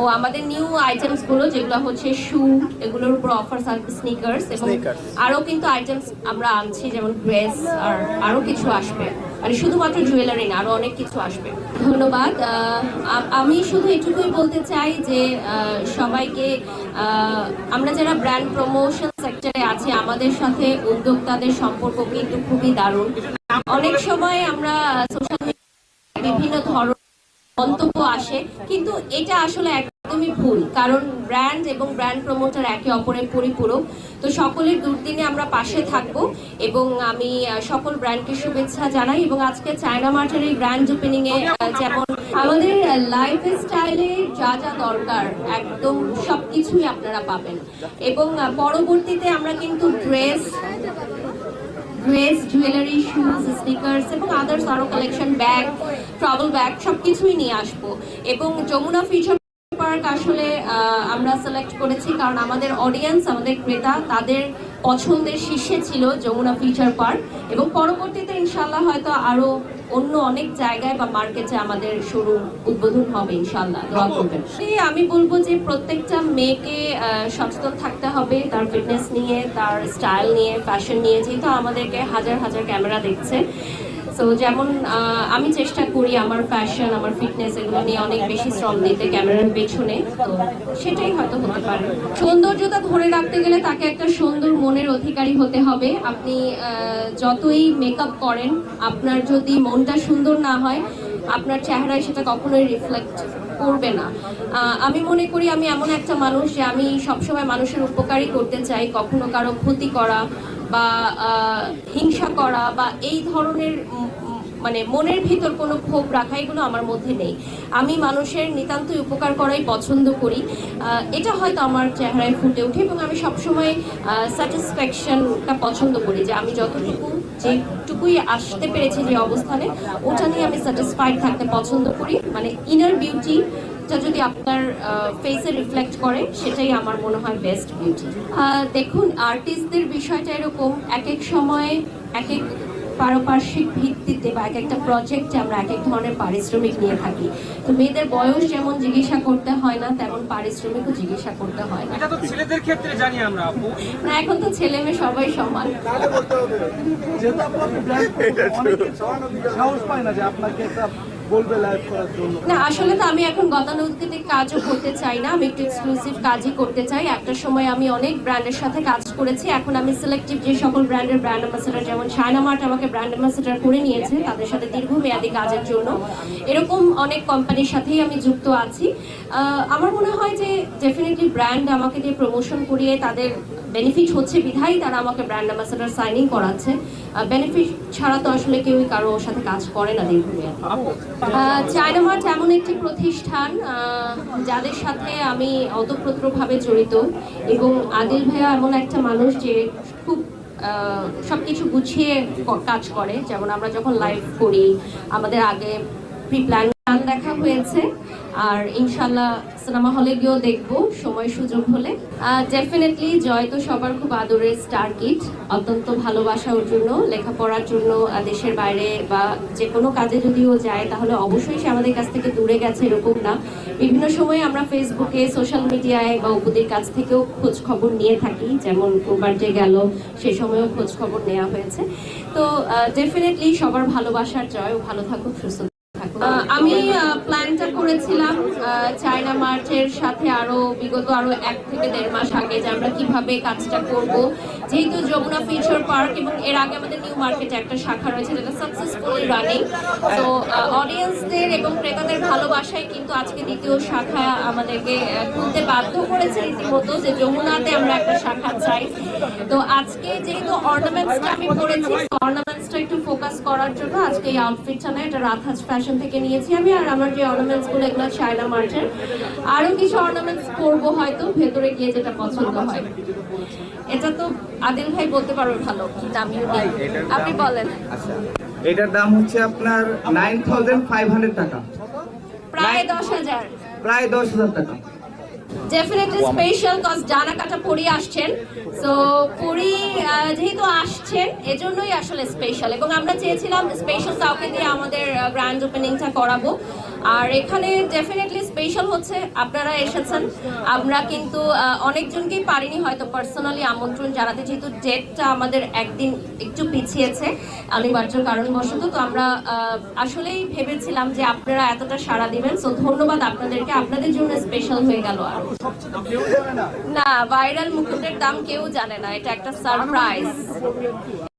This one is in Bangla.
ও আমাদের নিউ আইটেমসগুলো যেগুলো হচ্ছে শু এগুলোর উপর অফার স্নিকার্স এবং আরও কিন্তু আইটেমস আমরা আনছি যেমন ড্রেস আর আরও কিছু আসবে। মানে শুধুমাত্র জুয়েলারি না আরও অনেক কিছু আসবে। ধন্যবাদ। আমি শুধু এটুকুই বলতে চাই যে সবাইকে আমরা যারা ব্র্যান্ড প্রমোশন সেক্টরে আছি আমাদের সাথে উদ্যোক্তাদের সম্পর্ক কিন্তু খুবই দারুণ। অনেক সময় আমরা সোশ্যাল বিভিন্ন ধরনের মন্তব্য আসে, কিন্তু এটা আসলে একদমই ভুল, কারণ ব্র্যান্ড এবং ব্র্যান্ড প্রমোটার একে অপরের পরিপূরক। তো সকলের দুর্দিনে আমরা পাশে থাকব এবং আমি সকল ব্র্যান্ডকে শুভেচ্ছা জানাই এবং আজকে চায়না মার্টের এই ব্র্যান্ড ওপেনিং এ যেমন আমাদের লাইফ স্টাইলে যা যা দরকার, একদম সবকিছুই আপনারা পাবেন। এবং পরবর্তীতে আমরা কিন্তু dress dress jewellery shoes sneakers এবং আদার্স আরও কালেকশন ব্যাগ ট্রাভেল ব্যাগ সব কিছুই নিয়ে আসব। এবং যমুনা ফিউচার পার্ক আসলে আমরা সিলেক্ট করেছি কারণ আমাদের অডিয়েন্স আমাদের ক্রেতা তাদের পছন্দের শীর্ষে ছিল যমুনা ফিউচার পার্ক এবং পরবর্তীতে ইনশাল্লাহ হয়তো আরও অন্য অনেক জায়গায় বা মার্কেটে আমাদের শোরুম উদ্বোধন হবে ইনশাল্লাহ দোয়া করবেন। আমি বলব যে প্রত্যেকটা মেয়েকে সচেতন থাকতে হবে তার ফিটনেস নিয়ে তার স্টাইল নিয়ে ফ্যাশন নিয়ে। যেহেতু আমাদেরকে হাজার হাজার ক্যামেরা দেখছে সো যেমন আমি চেষ্টা করি আমার ফ্যাশন আমার ফিটনেস এগুলো নিয়ে অনেক বেশি শ্রম দিতে ক্যামেরার পেছনে। তো সেটাই হয়তো হতে পারে। সৌন্দর্যতা ধরে রাখতে গেলে তাকে একটা সুন্দর মনের অধিকারী হতে হবে। আপনি যতই মেকআপ করেন, আপনার যদি মনটা সুন্দর না হয়, আপনার চেহারায় সেটা কখনোই রিফ্লেক্ট করবে না। আমি মনে করি আমি এমন একটা মানুষ যে আমি সবসময় মানুষের উপকারই করতে চাই, কখনো কারও ক্ষতি করা বা হিংসা করা বা এই ধরনের মানে মনের ভিতর কোনো ক্ষোভ রাখা, এগুলো আমার মধ্যে নেই। আমি মানুষের নিতান্তই উপকার করাই পছন্দ করি। এটা হয়তো আমার চেহারায় ফুটে ওঠে এবং আমি সবসময় স্যাটিসফ্যাকশনটা পছন্দ করি যে আমি যতটুকু, যেটুকুই আসতে পেরেছি যে অবস্থানে, ওটা নিয়ে আমি স্যাটিসফাইড থাকতে পছন্দ করি। মানে ইনার বিউটি টা যদি আপনার ফেসে রিফ্লেক্ট করে সেটাই আমার মনে হয় বেস্ট বিউটি দেখুন আর্টিস্টদের বিষয়টা এরকম এক এক সময় এক এক পারপার্শ্বিক ভিত্তিতে বা এক একটা প্রজেক্টে আমরা এক এক ধরনের পারিশ্রমিক নিয়ে থাকি। তো মেয়েদের বয়স যেমন জিজ্ঞাসা করতে হয় না তেমন পারিশ্রমিকও জিজ্ঞাসা করতে হয় না। এটা তো ছেলেদের ক্ষেত্রে জানি আমরা না এখন তো ছেলে মেয়ে সবাই সমান। সাহস পায় না যে আপনাকে একটা বলবে লাইভ করার জন্য। না আসলে তো আমি এখন গতানুগতিক কাজও করতে চাই না। আমি একটু এক্সক্লুসিভ কাজই করতে চাই। একটা সময় আমি অনেক ব্র্যান্ডের সাথে কাজ করেছি। এখন আমি সিলেক্টিভ যে সকল ব্র্যান্ডের ব্র্যান্ড অ্যাম্বাসেডার যেমন চায়না মার্ট আমাকে ব্র্যান্ড অ্যাম্বাসেডার করে নিয়েছে তাদের সাথে দীর্ঘমেয়াদী কাজের জন্য। এরকম অনেক কোম্পানির সাথেই আমি যুক্ত আছি। আমার মনে হয় যে ডেফিনেটলি ব্র্যান্ড আমাকে দিয়ে প্রমোশন করিয়ে তাদের বেনিফিট হচ্ছে বিধাই তারা আমাকে ব্র্যান্ড অ্যাম্বাসেডার সাইনিং করাচ্ছে। বেনিফিট ছাড়া তো আসলে কেউই কারও সাথে কাজ করে না দীর্ঘমেয়াদী। আহ, চায়না মার্ট এমন একটি প্রতিষ্ঠান যাদের সাথে আমি অতপ্রতভাবে জড়িত এবং আদিল ভাইয়া এমন একটা মানুষ যে খুব সব সবকিছু গুছিয়ে কাজ করে। যেমন আমরা যখন লাইভ করি আমাদের আগে প্রি প্ল্যান দেখা হয়েছে। আর ইনশাল্লাহ সিনেমা হলে গিয়েও দেখব সময় সুযোগ হলে। ডেফিনেটলি জয় তো সবার খুব আদরের স্টার কিট। অত্যন্ত ভালোবাসা ওর জন্য, লেখাপড়ার জন্য দেশের বাইরে বা যে কোনো কাজে যদিও যায়, তাহলে অবশ্যই সে আমাদের কাছ থেকে দূরে গেছে এরকম না। বিভিন্ন সময়ে আমরা ফেসবুকে সোশ্যাল মিডিয়ায় বা উপদের কাছ থেকেও খোঁজ খবর নিয়ে থাকি, যেমন প্রবার যে গেল, সে সময়ও খোঁজ খবর নেওয়া হয়েছে। তো ডেফিনেটলি সবার ভালোবাসার জয়, ও ভালো থাকুক, সুস্থ আমি প্ল্যানটা করেছিলাম চায়না মার্চের সাথে আরও বিগত আরও এক থেকে দেড় মাস আগে যে আমরা কীভাবে কাজটা করব। যেহেতু যমুনা ফিউচার পার্ক এবং এর আগে আমাদের নিউ মার্কেটে একটা শাখা রয়েছে, যেটা সাকসেসফুলি রানিং তো অডিয়েন্সদের এবং ক্রেতাদের ভালোবাসায় কিন্তু আজকে দ্বিতীয় শাখা আমাদেরকে খুলতে বাধ্য করেছে রীতিমতো যে যমুনাতে আমরা একটা শাখা চাই। তো আজকে যেহেতু অর্নামেন্টসটা আমি করেছি অর্নামেন্টসটা একটু ফোকাস করার জন্য আজকে এই আউটফিটটা না এটা রাতহাজ ফ্যাশন থেকে নিয়েছি আমি আর আমার যে অর্নামেন্টসগুলো এগুলো চায়না মার্চের আরও কিছু অর্নামেন্টস করব হয়তো ভেতরে গিয়ে যেটা পছন্দ হয়। এটা তো আদিল ভাই বলতে পারবে ভালো কি দাম আপনি বলেন। আচ্ছা এটার দাম হচ্ছে আপনার নাইন থাউজেন্ড ফাইভ হান্ড্রেড টাকা। প্রায় দশ হাজার। প্রায় দশ হাজার টাকা। ডেফিনেটলি স্পেশাল কজ ডানা কাটা পরি আসছেন সো পরি যেহেতু আসছেন, এজন্যই আসলে স্পেশাল এবং আমরা চেয়েছিলাম স্পেশাল কাউকে দিয়ে আমাদের গ্র্যান্ড ওপেনিংটা করাবো। আর এখানে ডেফিনেটলি স্পেশাল হচ্ছে, আপনারা এসেছেন। আমরা কিন্তু অনেকজনকেই পারিনি, হয়তো পার্সোনালি আমন্ত্রণ জানাতে যেহেতু ডেটটা আমাদের একদিন একটু পিছিয়েছে, অনিবার্য কারণবশত। তো আমরা আসলেই ভেবেছিলাম যে আপনারা এতটা সাড়া দিবেন সো ধন্যবাদ আপনাদেরকে। আপনাদের জন্য স্পেশাল হয়ে গেল আর। না ভাইরাল মুকুটের দাম কেউ জানে না এটা একটা সারপ্রাইজ